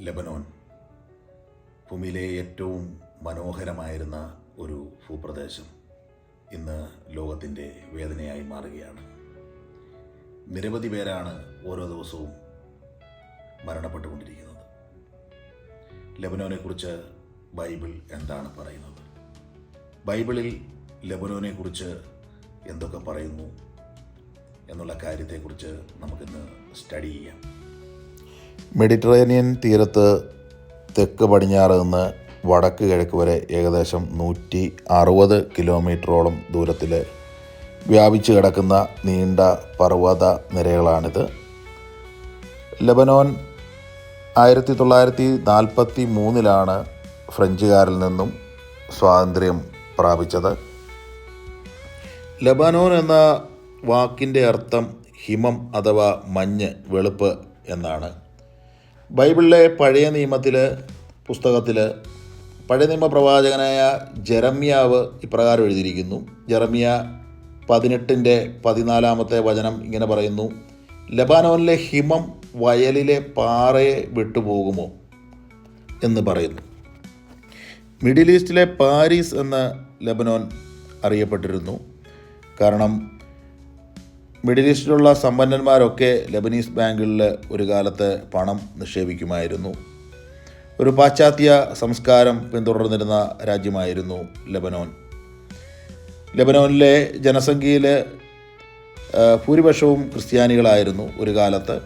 ലെബനോൻ. ഭൂമിയിലെ ഏറ്റവും മനോഹരമായിരുന്ന ഒരു ഭൂപ്രദേശം ഇന്ന് ലോകത്തിന്റെ വേദനയായി മാറുകയാണ്. നിരവധി പേരാണ് ഓരോ ദിവസവും മരണപ്പെട്ടുകൊണ്ടിരിക്കുന്നത്. ലെബനോനെക്കുറിച്ച് ബൈബിൾ എന്താണ് പറയുന്നത്? ബൈബിളിൽ ലെബനോനെക്കുറിച്ച് എന്തൊക്കെ പറയുന്നു എന്നുള്ള കാര്യത്തെക്കുറിച്ച് നമുക്കിന്ന് സ്റ്റഡി ചെയ്യാം. മെഡിറ്ററേനിയൻ തീരത്ത് തെക്ക് പടിഞ്ഞാറ് നിന്ന് വടക്ക് കിഴക്ക് വരെ ഏകദേശം നൂറ്റി അറുപത് കിലോമീറ്ററോളം ദൂരത്തിൽ വ്യാപിച്ചു കിടക്കുന്ന നീണ്ട പർവത നിരകളാണിത്. ലബനോൻ ആയിരത്തി തൊള്ളായിരത്തി നാൽപ്പത്തി മൂന്നിലാണ് ഫ്രഞ്ചുകാരിൽ നിന്നും സ്വാതന്ത്ര്യം പ്രാപിച്ചത്. ലബനോൻ എന്ന വാക്കിന്റെ അർത്ഥം ഹിമം അഥവാ മഞ്ഞ് വെളുപ്പ് എന്നാണ്. ബൈബിളിലെ പഴയ നിയമത്തിൽ പുസ്തകത്തിൽ പഴയ നിയമ പ്രവാചകനായ ജെറമ്യാവ് ഇപ്രകാരം എഴുതിയിരിക്കുന്നു. ജെറമ്യ പതിനെട്ടിന്റെ പതിനാലാമത്തെ വചനം ഇങ്ങനെ പറയുന്നു ലബാനോനിലെ ഹിമം വയലിലെ പാറയെ വിട്ടുപോകുമോ? എന്ന് പറയുന്നു. മിഡിൽ ഈസ്റ്റിലെ പാരീസ് എന്ന് ലബനോൻ അറിയപ്പെട്ടിരുന്നു. കാരണം മിഡിൽ ഈസ്റ്റിലുള്ള സമ്പന്നന്മാരൊക്കെ ലബനീസ് ബാങ്കുകളിൽ ഒരു കാലത്ത് പണം നിക്ഷേപിക്കുമായിരുന്നു. ഒരു പാശ്ചാത്യ സംസ്കാരം പിന്തുടർന്നിരുന്ന രാജ്യമായിരുന്നു ലബനോൻ. ലബനോനിലെ ജനസംഖ്യയിൽ ഭൂരിപക്ഷവും ക്രിസ്ത്യാനികളായിരുന്നു ഒരു കാലത്ത്.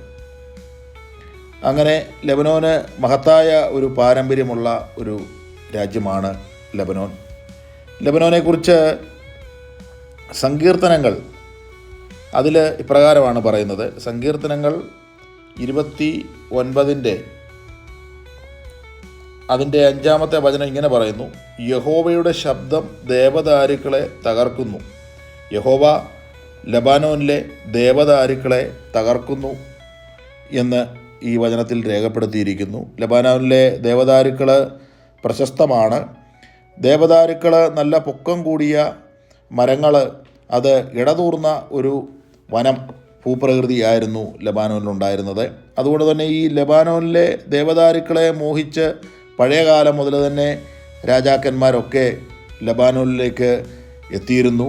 അങ്ങനെ ലബനോന് മഹത്തായ ഒരു പാരമ്പര്യമുള്ള ഒരു രാജ്യമാണ് ലബനോൻ. ലബനോനെക്കുറിച്ച് സങ്കീർത്തനങ്ങൾ അതിൽ ഇപ്രകാരമാണ് പറയുന്നത്. സങ്കീർത്തനങ്ങൾ ഇരുപത്തി ഒൻപതിന്റെ അതിന്റെ അഞ്ചാമത്തെ വചനം ഇങ്ങനെ പറയുന്നു. യഹോവയുടെ ശബ്ദം ദേവദാരുക്കളെ തകർക്കുന്നു. യഹോവ ലബാനോനിലെ ദേവദാരുക്കളെ തകർക്കുന്നു എന്ന് ഈ വചനത്തിൽ രേഖപ്പെടുത്തിയിരിക്കുന്നു. ലബാനോനിലെ ദേവദാരുക്കൾ പ്രശസ്തമാണ്. ദേവദാരുക്കൾ നല്ല പൊക്കം കൂടിയ മരങ്ങൾ അത് ഇടതൂർന്ന ഒരു വനം ഭൂപ്രകൃതിയായിരുന്നു ലബാനോനിലുണ്ടായിരുന്നത്. അതുകൊണ്ട് തന്നെ ഈ ലബാനോനിലെ ദേവദാരുക്കളെ മോഹിച്ച് പഴയകാലം മുതൽ തന്നെ രാജാക്കന്മാരൊക്കെ ലബാനോനിലേക്ക് എത്തിയിരുന്നു.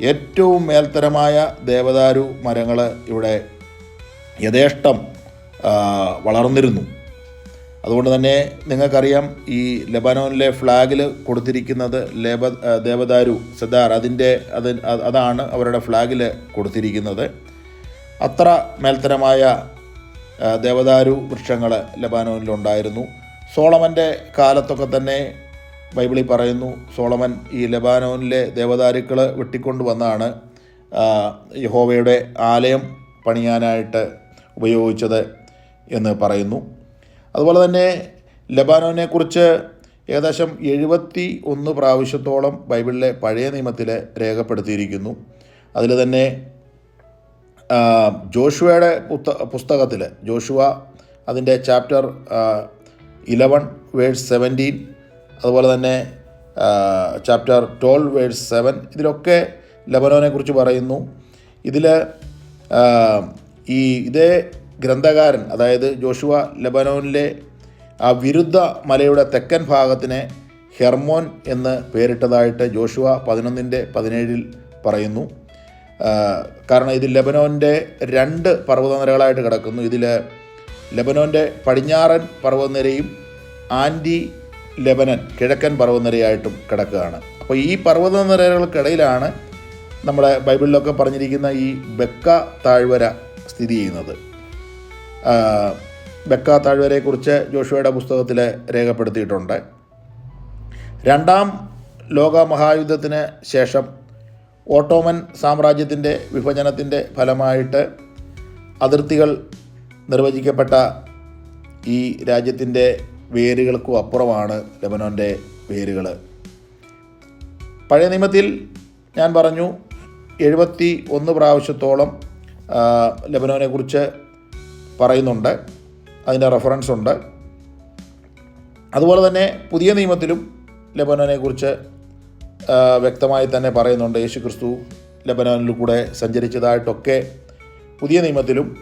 ഏറ്റവും മേൽത്തരമായ ദേവദാരു മരങ്ങൾ ഇവിടെ യഥേഷ്ടം വളർന്നിരുന്നു. അതുകൊണ്ട് തന്നെ നിങ്ങൾക്കറിയാം ഈ ലബനോനിലെ ഫ്ലാഗിൽ കൊടുത്തിരിക്കുന്നത് ലേബ ദേവദാരു സദാർ അതിന്റെ അത് അതാണ് അവരുടെ ഫ്ലാഗിൽ കൊടുത്തിരിക്കുന്നത്. അത്ര മേൽത്തരമായ ദേവദാരു വൃക്ഷങ്ങൾ ലബാനോനിലുണ്ടായിരുന്നു സോളമന്റെ കാലത്തൊക്കെ തന്നെ ബൈബിളിൽ പറയുന്നു സോളമൻ ഈ ലബാനോനിലെ ദേവദാരുക്കൾ വെട്ടിക്കൊണ്ട് വന്നാണ് യഹോവയുടെ ആലയം പണിയാനായിട്ട് ഉപയോഗിച്ചത് എന്ന് പറയുന്നു. അതുപോലെ തന്നെ ലബാനോനെക്കുറിച്ച് ഏകദേശം എഴുപത്തി ഒന്ന് പ്രാവശ്യത്തോളം ബൈബിളിലെ പഴയ നിയമത്തിൽ രേഖപ്പെടുത്തിയിരിക്കുന്നു. അതിൽ തന്നെ ജോഷുവയുടെ പുസ്ത പുസ്തകത്തിൽ ജോഷുവ അതിന്റെ ചാപ്റ്റർ ഇലവൻ വേഴ്സ് സെവന്റീൻ അതുപോലെ തന്നെ ചാപ്റ്റർ ട്വൽവ് വേഴ്സ് സെവൻ ഇതിലൊക്കെ ലബനോനെക്കുറിച്ച് പറയുന്നു. ഇതിൽ ഈ ഇതേ ഗ്രന്ഥകാരൻ അതായത് ജോഷുവ ലബനോനിലെ ആ വിരുദ്ധ മലയുടെ തെക്കൻ ഭാഗത്തിനെ ഹെർമോൻ എന്ന് പേരിട്ടതായിട്ട് ജോഷുവ പതിനൊന്നിന്റെ പതിനേഴിൽ പറയുന്നു. കാരണം ഇത് ലബനോന്റെ രണ്ട് പർവതനിരകളായിട്ട് കിടക്കുന്നു. ഇതിൽ ലബനോന്റെ പടിഞ്ഞാറൻ പർവതനിരയും ആന്റി ലെബനൻ കിഴക്കൻ പർവതനിരയായിട്ടും കിടക്കുകയാണ്. അപ്പോൾ ഈ പർവതനിരകൾക്കിടയിലാണ് നമ്മുടെ ബൈബിളിലൊക്കെ പറഞ്ഞിരിക്കുന്ന ഈ ബെക്ക താഴ്വര സ്ഥിതി ചെയ്യുന്നത്. ബെക്ക താഴ്വരയെക്കുറിച്ച് ജോഷുവയുടെ പുസ്തകത്തിൽ രേഖപ്പെടുത്തിയിട്ടുണ്ട്. രണ്ടാം ലോക മഹായുദ്ധത്തിന് ശേഷം ഓട്ടോമൻ സാമ്രാജ്യത്തിന്റെ വിഭജനത്തിന്റെ ഫലമായിട്ട് അതിർത്തികൾ നിർവചിക്കപ്പെട്ട ഈ രാജ്യത്തിന്റെ വേരുകൾക്കും അപ്പുറമാണ് ലെബനോന്റെ വേരുകൾ പഴയ നിയമത്തിൽ ഞാൻ പറഞ്ഞു എഴുപത്തി ഒന്ന് പ്രാവശ്യത്തോളം ലെബനോനെക്കുറിച്ച് പറയുന്നുണ്ട്. അതിന്റെ റെഫറൻസ് ഉണ്ട്. അതുപോലെ തന്നെ പുതിയ നിയമത്തിലും ലബനോനെക്കുറിച്ച് വ്യക്തമായി തന്നെ പറയുന്നുണ്ട്. യേശു ക്രിസ്തു ലബനോനിൽ കൂടെ സഞ്ചരിച്ചതായിട്ടൊക്കെ പുതിയ നിയമത്തിലും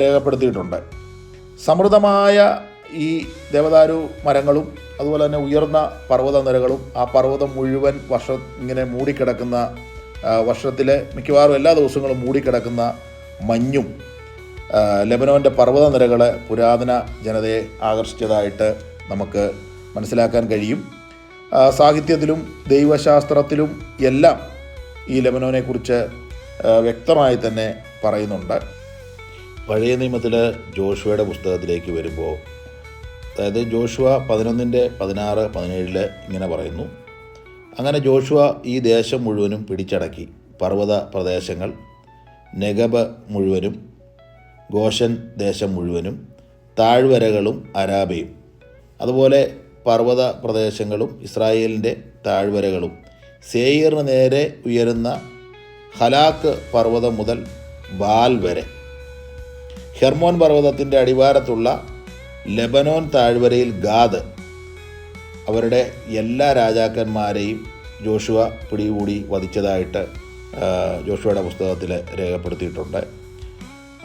രേഖപ്പെടുത്തിയിട്ടുണ്ട്. സമൃദ്ധമായ ഈ ദേവദാരു മരങ്ങളും അതുപോലെ തന്നെ ഉയർന്ന പർവത നിരകളും ആ പർവതം മുഴുവൻ വർഷ ഇങ്ങനെ മൂടിക്കിടക്കുന്ന വർഷത്തിലെ മിക്കവാറും എല്ലാ ദിവസങ്ങളും മൂടിക്കിടക്കുന്ന മഞ്ഞും ലെബനോന്റെ പർവത നിരകളെ പുരാതന ജനതയെ ആകർഷിച്ചതായിട്ട് നമുക്ക് മനസ്സിലാക്കാൻ കഴിയും. സാഹിത്യത്തിലും ദൈവശാസ്ത്രത്തിലും എല്ലാം ഈ ലെബനോനെക്കുറിച്ച് വ്യക്തമായി തന്നെ പറയുന്നുണ്ട്. പഴയ നിയമത്തിൽ ജോഷുവയുടെ പുസ്തകത്തിലേക്ക് വരുമ്പോൾ അതായത് ജോഷുവ പതിനൊന്നിന്റെ പതിനാറ് പതിനേഴിൽ ഇങ്ങനെ പറയുന്നു. അങ്ങനെ ജോഷുവ ഈ ദേശം മുഴുവനും പിടിച്ചടക്കി. പർവത പ്രദേശങ്ങൾ നെഗബ് മുഴുവനും ഗോഷൻ ദേശം മുഴുവനും താഴ്വരകളും അരാബയും. അതുപോലെ പർവത പ്രദേശങ്ങളും ഇസ്രായേലിന്റെ താഴ്വരകളും. സേയറിന് നേരെ ഉയരുന്ന ഹലാക്ക് പർവതം മുതൽ ബാൽ വരെ. ഹെർമോൻ പർവതത്തിന്റെ അടിവാരത്തുള്ള ലെബനോൻ താഴ്വരയിൽ ഗാദ്. അവരുടെ എല്ലാ രാജാക്കന്മാരെയും ജോഷുവ പിടികൂടി വധിച്ചതായിട്ട് ജോഷുവയുടെ പുസ്തകത്തിൽ രേഖപ്പെടുത്തിയിട്ടുണ്ട്.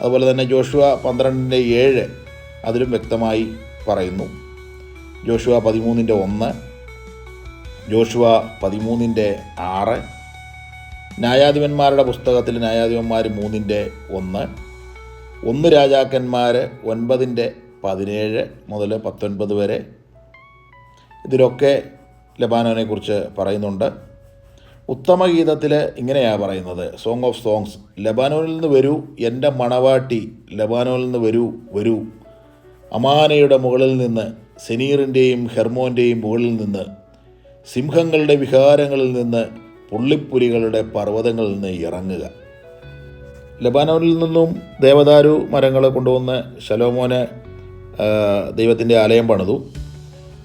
അതുപോലെ തന്നെ ജോഷുവ പന്ത്രണ്ടിന്റെ ഏഴ് അതിലും വ്യക്തമായി പറയുന്നു. ജോഷുവ പതിമൂന്നിന്റെ ഒന്ന് ജോഷുവ പതിമൂന്നിന്റെ ആറ് ന്യായാധിപന്മാരുടെ പുസ്തകത്തിൽ ന്യായാധിപന്മാർ മൂന്നിന്റെ ഒന്ന് ഒന്ന് രാജാക്കന്മാർ ഒൻപതിന്റെ പതിനേഴ് മുതൽ പത്തൊൻപത് വരെ. ഇതിലൊക്കെ ലബാനോനെക്കുറിച്ച് പറയുന്നുണ്ട്. ഉത്തമഗീതത്തിൽ ഇങ്ങനെയാണ് പറയുന്നത്. സോങ് ഓഫ് സോങ്സ് ലബാനോനിൽ നിന്ന് വരൂ എന്റെ മണവാട്ടി ലബാനോനിൽ നിന്ന് വരൂ വരൂ. അമാനയുടെ മുകളിൽ നിന്ന് സെനീറിന്റെയും ഹെർമോന്റെയും മുകളിൽ നിന്ന് സിംഹങ്ങളുടെ വിഹാരങ്ങളിൽ നിന്ന് പുള്ളിപ്പുലികളുടെ പർവതങ്ങളിൽ നിന്ന് ഇറങ്ങുക. ലബാനോനിൽ നിന്നും ദേവദാരു മരങ്ങൾ കൊണ്ടുവന്ന് ശലോമോനെ ദൈവത്തിന്റെ ആലയം പണിതു.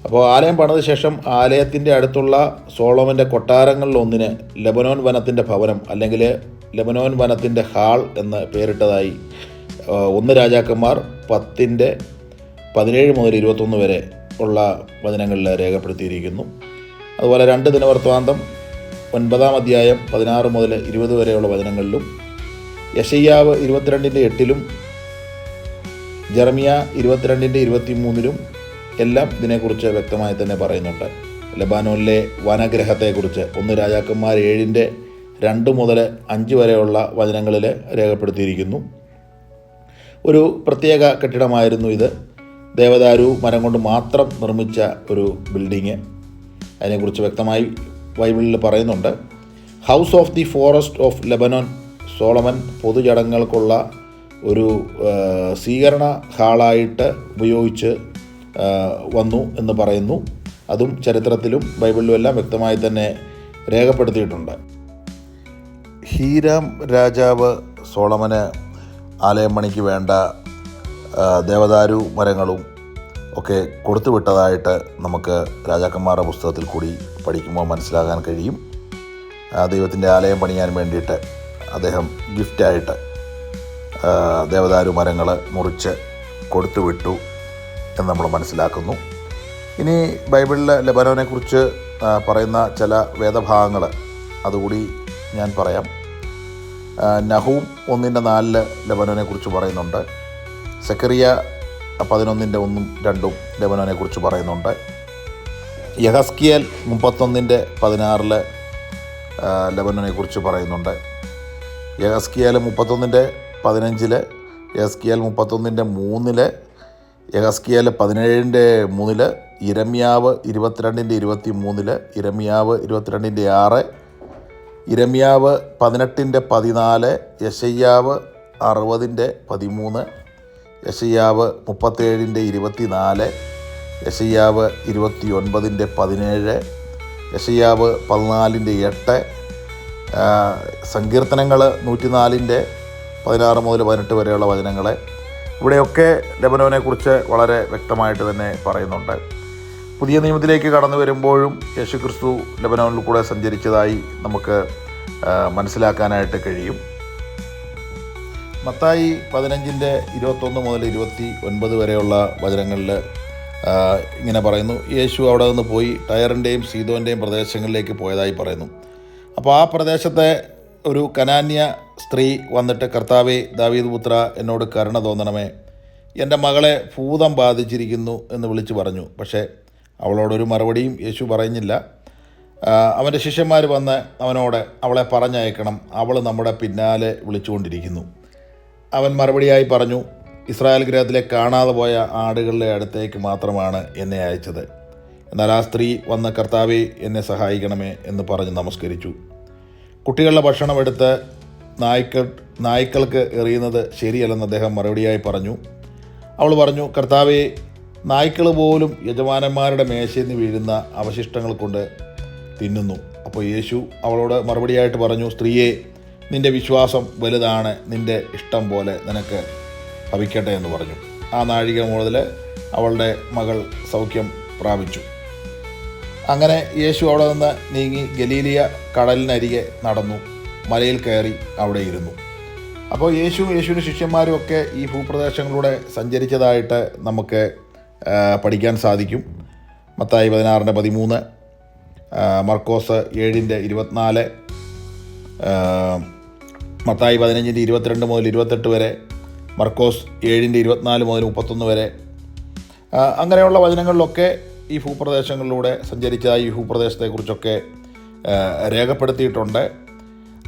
അപ്പോൾ ആലയം പണിത ശേഷം ആലയത്തിന്റെ അടുത്തുള്ള സോളോമന്റെ കൊട്ടാരങ്ങളിലൊന്നിന് ലെബനോൻ വനത്തിന്റെ ഭവനം അല്ലെങ്കിൽ ലെബനോൻ വനത്തിന്റെ ഹാൾ എന്ന് പേരിട്ടതായി ഒന്ന് രാജാക്കന്മാർ പത്തിന്റെ പതിനേഴ് മുതൽ ഇരുപത്തൊന്ന് വരെ ഉള്ള വചനങ്ങളിൽ രേഖപ്പെടുത്തിയിരിക്കുന്നു. അതുപോലെ രണ്ട് ദിനവൃത്താന്തം ഒൻപതാം അധ്യായം പതിനാറ് മുതൽ ഇരുപത് വരെയുള്ള വചനങ്ങളിലും യശയ്യാവ് ഇരുപത്തിരണ്ടിന്റെ എട്ടിലും ജർമിയ ഇരുപത്തിരണ്ടിന്റെ ഇരുപത്തി മൂന്നിലും എല്ലാം ഇതിനെക്കുറിച്ച് വ്യക്തമായി തന്നെ പറയുന്നുണ്ട്. ലബാനോനിലെ വനഗ്രഹത്തെക്കുറിച്ച് ഒന്ന് രാജാക്കന്മാർ ഏഴിന്റെ രണ്ട് മുതൽ അഞ്ച് വരെയുള്ള വചനങ്ങളിൽ രേഖപ്പെടുത്തിയിരിക്കുന്നു. ഒരു പ്രത്യേക കെട്ടിടമായിരുന്നു ഇത്. ദേവദാരു മരം കൊണ്ട് മാത്രം നിർമ്മിച്ച ഒരു ബിൽഡിങ്. അതിനെക്കുറിച്ച് വ്യക്തമായി ബൈബിളിൽ പറയുന്നുണ്ട്. House of the forest of Lebanon Solomon പൊതുചടങ്ങുകൾക്കുള്ള ഒരു സ്വീകരണ ഹാളായിട്ട് ഉപയോഗിച്ച് വന്നു എന്ന് പറയുന്നു. അതും ചരിത്രത്തിലും ബൈബിളിലും എല്ലാം വ്യക്തമായി തന്നെ രേഖപ്പെടുത്തിയിട്ടുണ്ട്. ഹീരാം രാജാവ് സോളമന് ആലയം പണിക്ക് വേണ്ട ദേവദാരു മരങ്ങളും ഒക്കെ കൊടുത്തുവിട്ടതായിട്ട് നമുക്ക് രാജാക്കന്മാരുടെ പുസ്തകത്തിൽ കൂടി പഠിക്കുമ്പോൾ മനസ്സിലാകാൻ കഴിയും. ദൈവത്തിന്റെ ആലയം പണിയാൻ വേണ്ടിയിട്ട് അദ്ദേഹം ഗിഫ്റ്റായിട്ട് ദേവദാരു മരങ്ങൾ മുറിച്ച് കൊടുത്തുവിട്ടു എന്ന് നമ്മൾ മനസ്സിലാക്കുന്നു. ഇനി ബൈബിളിൽ ലബനോനെക്കുറിച്ച് പറയുന്ന ചില വേദഭാഗങ്ങൾ അതുകൂടി ഞാൻ പറയാം. നഹൂം ഒന്നിന്റെ നാലിൽ ലബനോനെക്കുറിച്ച് പറയുന്നുണ്ട്. സെക്കറിയ പതിനൊന്നിന്റെ ഒന്നും രണ്ടും ലബനോനെക്കുറിച്ച് പറയുന്നുണ്ട്. യഹസ്കിയൽ മുപ്പത്തൊന്നിന്റെ പതിനാറിൽ ലബനോനെക്കുറിച്ച് പറയുന്നുണ്ട്. യഹസ്കിയാൽ മുപ്പത്തൊന്നിന്റെ പതിനഞ്ചിൽ യഹസ്കിയാൽ മുപ്പത്തൊന്നിന്റെ മൂന്നിൽ യഹസ്കിയാൽ പതിനേഴിന്റെ മൂന്നിൽ ഇരമ്യാവ് ഇരുപത്തിരണ്ടിന്റെ ഇരുപത്തി മൂന്നിൽ ഇരമ്യാവ് ഇരുപത്തിരണ്ടിന്റെ ആറ് ഇരമ്യാവ് പതിനെട്ടിന്റെ പതിനാല് യശയ്യാവ് അറുപതിന്റെ പതിമൂന്ന് യശയ്യാവ് മുപ്പത്തേഴിന്റെ ഇരുപത്തിനാല് യശയ്യാവ് ഇരുപത്തി ഒൻപതിന്റെ പതിനേഴ് യശയ്യാവ് പതിനാലിന്റെ എട്ട് സങ്കീർത്തനങ്ങൾ നൂറ്റിനാലിന്റെ പതിനാറ് മുതൽ പതിനെട്ട് വരെയുള്ള വചനങ്ങൾ ഇവിടെയൊക്കെ ലബനോനെക്കുറിച്ച് വളരെ വ്യക്തമായിട്ട് തന്നെ പറയുന്നുണ്ട്. പുതിയ നിയമത്തിലേക്ക് കടന്നു വരുമ്പോഴും യേശുക്രിസ്തു ലബനോനിൽ കൂടെ സഞ്ചരിച്ചതായി നമുക്ക് മനസ്സിലാക്കാനായിട്ട് കഴിയും. മത്തായി പതിനഞ്ചിന്റെ ഇരുപത്തൊന്ന് മുതൽ ഇരുപത്തി ഒൻപത് വരെയുള്ള വചനങ്ങളിൽ ഇങ്ങനെ പറയുന്നു യേശു അവിടെ നിന്ന് പോയി ടയറിന്റെയും സീതോന്റെയും പ്രദേശങ്ങളിലേക്ക് പോയതായി പറയുന്നു. അപ്പോൾ ആ പ്രദേശത്തെ ഒരു കനാന്യ സ്ത്രീ വന്നിട്ട് കർത്താവെ ദാവീദ് പുത്ര എന്നോട് കരുണ തോന്നണമേ. എന്റെ മകളെ ഭൂതം ബാധിച്ചിരിക്കുന്നു എന്ന് വിളിച്ചു പറഞ്ഞു. പക്ഷേ അവളോടൊരു മറുപടിയും യേശു പറയുന്നില്ല. അവന്റെ ശിഷ്യന്മാർ വന്ന് അവനോട് അവളെ പറഞ്ഞയക്കണം. അവൾ നമ്മുടെ പിന്നാലെ വിളിച്ചുകൊണ്ടിരിക്കുന്നു അവൻ മറുപടിയായി പറഞ്ഞു ഇസ്രായേൽ ഗ്രഹത്തിലെ കാണാതെ പോയ ആടുകളുടെ അടുത്തേക്ക് മാത്രമാണ് എന്നെ അയച്ചത്. എന്നാൽ ആ സ്ത്രീ വന്ന കർത്താവെ എന്നെ സഹായിക്കണമേ എന്ന് പറഞ്ഞ് നമസ്കരിച്ചു. കുട്ടികളുടെ ഭക്ഷണം എടുത്ത് നായ്ക്കൾ നായ്ക്കൾക്ക് എറിയുന്നത് ശരിയല്ലെന്ന് അദ്ദേഹം മറുപടിയായി പറഞ്ഞു. അവൾ പറഞ്ഞു കർത്താവെ നായ്ക്കൾ പോലും യജമാനന്മാരുടെ മേശയിൽ നിന്ന് വീഴുന്ന അവശിഷ്ടങ്ങൾ കൊണ്ട് തിന്നുന്നു. അപ്പോൾ യേശു അവളോട് മറുപടിയായിട്ട് പറഞ്ഞു സ്ത്രീയെ നിന്റെ വിശ്വാസം വലുതാണ് നിന്റെ ഇഷ്ടം പോലെ നിനക്ക് ഭവിക്കട്ടെ എന്ന് പറഞ്ഞു. ആ നാഴിക മുതൽ അവളുടെ മകൾ സൗഖ്യം പ്രാപിച്ചു. അങ്ങനെ യേശു അവിടെ നിന്ന് നീങ്ങി ഗലീലിയ കടലിനരികെ നടന്നു. മലയിൽ കയറി അവിടെ ഇരുന്നു. അപ്പോൾ യേശു യേശുവിന്റെ ശിഷ്യന്മാരും ഒക്കെ ഈ ഭൂപ്രദേശങ്ങളിലൂടെ സഞ്ചരിച്ചതായിട്ട് നമുക്ക് പഠിക്കാൻ സാധിക്കും. മത്തായി പതിനാറിന്റെ പതിമൂന്ന് മർക്കോസ് ഏഴിന്റെ ഇരുപത്തിനാല് മത്തായി പതിനഞ്ചിന്റെ ഇരുപത്തിരണ്ട് മുതൽ ഇരുപത്തെട്ട് വരെ മർക്കോസ് ഏഴിന്റെ ഇരുപത്തിനാല് മുതൽ മുപ്പത്തൊന്ന് വരെ അങ്ങനെയുള്ള വചനങ്ങളിലൊക്കെ ഈ ഭൂപ്രദേശങ്ങളിലൂടെ സഞ്ചരിച്ച ഈ ഭൂപ്രദേശത്തെക്കുറിച്ചൊക്കെ രേഖപ്പെടുത്തിയിട്ടുണ്ട്.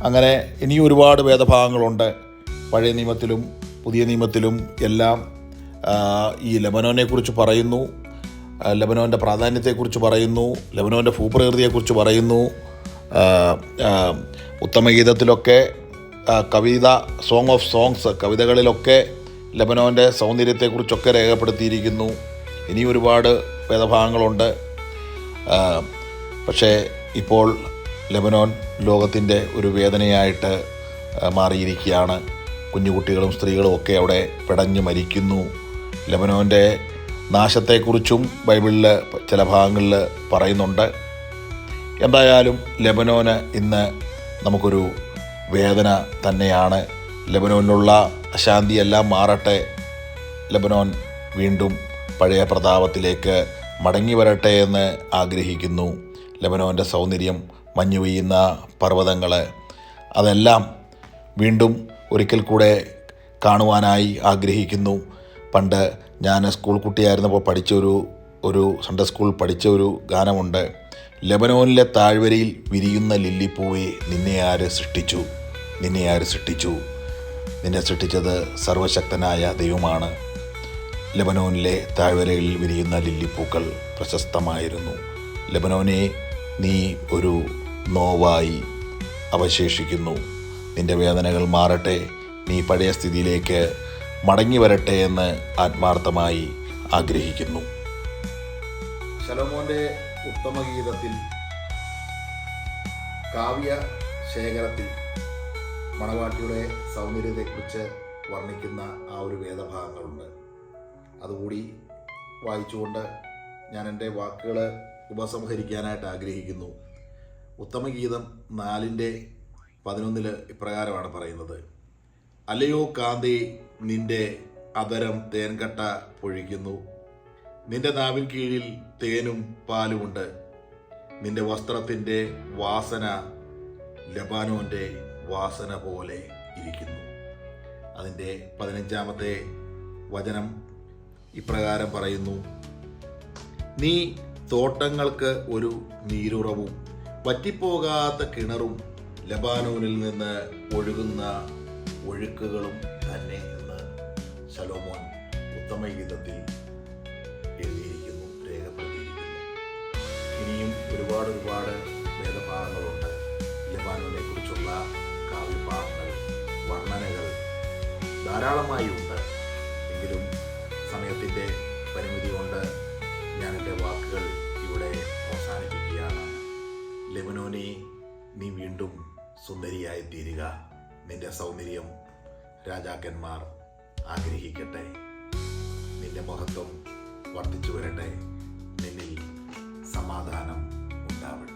അങ്ങനെ ഇനി ഒരുപാട് വേദഭാഗങ്ങളുണ്ട്. പഴയ നിയമത്തിലും പുതിയ നിയമത്തിലും എല്ലാം ഈ ലബനോനെക്കുറിച്ച് പറയുന്നു. ലബനോന്റെ പ്രാധാന്യത്തെക്കുറിച്ച് പറയുന്നു. ലബനോന്റെ ഭൂപ്രകൃതിയെക്കുറിച്ച് പറയുന്നു. ഉത്തമഗീതത്തിലൊക്കെ കവിത സോങ് ഓഫ് സോങ്സ് കവിതകളിലൊക്കെ ലബനോന്റെ സൗന്ദര്യത്തെക്കുറിച്ചൊക്കെ രേഖപ്പെടുത്തിയിരിക്കുന്നു. ഇനി ഒരുപാട് വേദഭാഗങ്ങളുണ്ട്. പക്ഷേ ഇപ്പോൾ ലബനോൻ ലോകത്തിന്റെ ഒരു വേദനയായിട്ട് മാറിയിരിക്കുകയാണ്. കുഞ്ഞുകുട്ടികളും സ്ത്രീകളും ഒക്കെ അവിടെ പിടഞ്ഞു മരിക്കുന്നു. ലെബനോന്റെ നാശത്തെക്കുറിച്ചും ബൈബിളിൽ ചില ഭാഗങ്ങളിൽ പറയുന്നുണ്ട്. എന്തായാലും ലെബനോന് ഇന്ന് നമുക്കൊരു വേദന തന്നെയാണ്. ലെബനോനിലുള്ള അശാന്തിയെല്ലാം മാറട്ടെ. ലെബനോൻ വീണ്ടും പഴയ പ്രതാപത്തിലേക്ക് മടങ്ങി വരട്ടെ എന്ന് ആഗ്രഹിക്കുന്നു. ലെബനോന്റെ സൗന്ദര്യം മഞ്ഞു പെയ്യുന്ന പർവതങ്ങൾ അതെല്ലാം വീണ്ടും ഒരിക്കൽ കൂടെ കാണുവാനായി ആഗ്രഹിക്കുന്നു. പണ്ട് ഞാൻ സ്കൂൾ കുട്ടിയായിരുന്നപ്പോൾ പഠിച്ച ഒരു ഒരു സൺഡേ സ്കൂൾ പഠിച്ച ഒരു ഗാനമുണ്ട്. ലബനോനിലെ താഴ്വരയിൽ വിരിയുന്ന ലില്ലിപ്പൂവെ നിന്നെ ആര് സൃഷ്ടിച്ചു? നിന്നെ ആര് സൃഷ്ടിച്ചു? നിന്നെ സൃഷ്ടിച്ചത് സർവശക്തനായ ദൈവമാണ്. ലബനോനിലെ താഴ്വരയിൽ വിരിയുന്ന ലില്ലിപ്പൂക്കൾ പ്രശസ്തമായിരുന്നു. ലബനോനെ നീ ഒരു നോവായി അവശേഷിക്കുന്നു. നിന്റെ വേദനകൾ മാറട്ടെ നീ പഴയ സ്ഥിതിയിലേക്ക് മടങ്ങി വരട്ടെ എന്ന് ആത്മാർത്ഥമായി ആഗ്രഹിക്കുന്നു. ശലോമോന്റെ ഉത്തമഗീതത്തിൽ കാവ്യ ശേഖരത്തിൽ മണവാട്ടിയുടെ സൗന്ദര്യത്തെക്കുറിച്ച് വർണിക്കുന്ന ആ ഒരു വേദഭാഗങ്ങളുണ്ട്. അതുകൂടി വായിച്ചുകൊണ്ട് ഞാൻ എന്റെ വാക്കുകൾ ഉപസംഹരിക്കാനായിട്ട് ആഗ്രഹിക്കുന്നു. ഉത്തമഗീതം നാലിന്റെ പതിനൊന്നിൽ ഇപ്രകാരമാണ് പറയുന്നത്. അലയോ കാന്തി നിന്റെ അതരം തേൻകട്ട പൊഴിക്കുന്നു. നിന്റെ നാവിൻ കീഴിൽ തേനും പാലുമുണ്ട്. നിന്റെ വസ്ത്രത്തിന്റെ വാസന ലബാനോന്റെ വാസന പോലെ ഇരിക്കുന്നു. അതിന്റെ പതിനഞ്ചാമത്തെ വചനം ഇപ്രകാരം പറയുന്നു. നീ തോട്ടങ്ങൾക്ക് ഒരു നീരുറവും വറ്റിപ്പോകാത്ത കിണറും ലബാനോനിൽ നിന്ന് ഒഴുകുന്ന ഒഴുക്കുകളും തന്നെ എന്ന് ശലോമോൻ ഉത്തമഗീതത്തിൽ എഴുതിയിരിക്കുന്നു രേഖപ്പെടുത്തിയിരിക്കുന്നു. ഇനിയും ഒരുപാട് ഒരുപാട് വേദഭാഗങ്ങളുണ്ട് ലബാനോനെ കുറിച്ചുള്ള കാവ്യഭാഗങ്ങൾ വർണനകൾ ധാരാളമായി ഉണ്ട്. എങ്കിലും സമയത്തിന്റെ പരിമിതി കൊണ്ട് ഞാൻ എന്റെ വാക്കുകൾ ഇവിടെ അവസാനിപ്പിക്കുകയാണ്. ലെബനോനെ നീ വീണ്ടും സുന്ദരിയായി തീരുക നിന്റെ സൗന്ദര്യം രാജാക്കന്മാർ ആഗ്രഹിക്കട്ടെ. നിന്റെ മഹത്വം വർദ്ധിച്ചു വരട്ടെ നിന്നിൽ സമാധാനം ഉണ്ടാവട്ടെ.